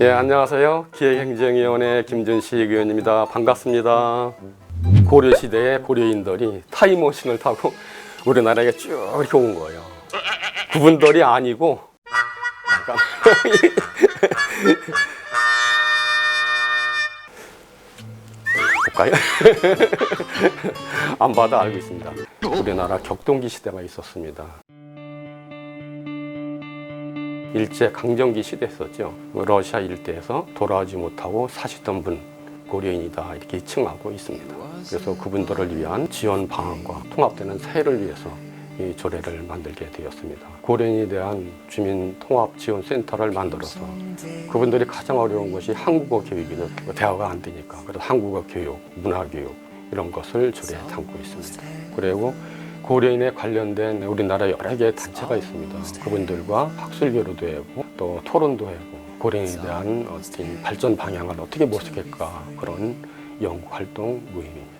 예, 안녕하세요. 기획행정위원회 김준식 의원입니다. 반갑습니다. 고려시대의 고려인들이 타임머신을 타고 우리나라에 쭉 이렇게 온 거예요. 구분들이 아니고 볼까요? 안 봐도 알고 있습니다. 우리나라 격동기 시대가 있었습니다. 일제 강점기 시대였었죠. 러시아 일대에서 돌아오지 못하고 사시던 분 고려인이다 이렇게 칭하고 있습니다. 그래서 그분들을 위한 지원 방안과 통합되는 사회를 위해서 이 조례를 만들게 되었습니다. 고려인에 대한 주민 통합 지원 센터를 만들어서 그분들이 가장 어려운 것이 한국어 교육이든 대화가 안 되니까 그래서 한국어 교육, 문화 교육 이런 것을 조례에 담고 있습니다. 그리고 고려인에 관련된 우리나라 여러 개의 단체가 있습니다. 그분들과 학술교류도 하고 또 토론도 하고 고려인에 대한 어떤 발전 방향을 어떻게 모색할까 그런 연구 활동 모임입니다.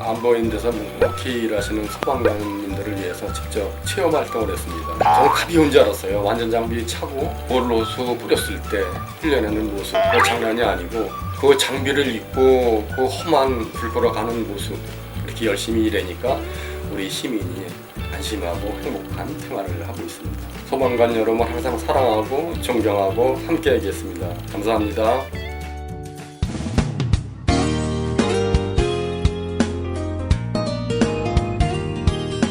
안보인 데서 묵묵히 일하시는 소방관님들을 위해서 직접 체험 활동을 했습니다. 저는 가벼운 줄 알았어요. 완전 장비 차고 볼로수 뿌렸을 때 훈련하는 모습 그 장난이 아니고 그 장비를 입고 그 험한 불 걸어가는 모습 이렇게 열심히 일하니까 우리 시민이 안심하고 행복한 생활을 하고 있습니다. 소방관 여러분 항상 사랑하고 존경하고 함께하겠습니다. 감사합니다.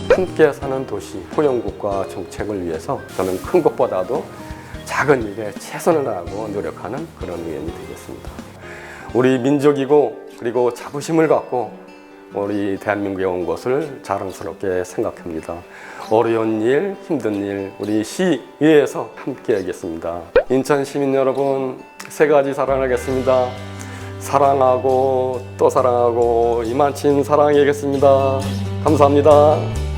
함께 사는 도시 포용국가 정책을 위해서 저는 큰 것보다도 작은 일에 최선을 다하고 노력하는 그런 의원이 되겠습니다. 우리 민족이고 그리고 자부심을 갖고 우리 대한민국에 온 것을 자랑스럽게 생각합니다. 어려운 일, 힘든 일 우리 시의회에서 함께 하겠습니다. 인천 시민 여러분 세 가지 사랑하겠습니다. 사랑하고 또 사랑하고 이만친 사랑하겠습니다. 감사합니다.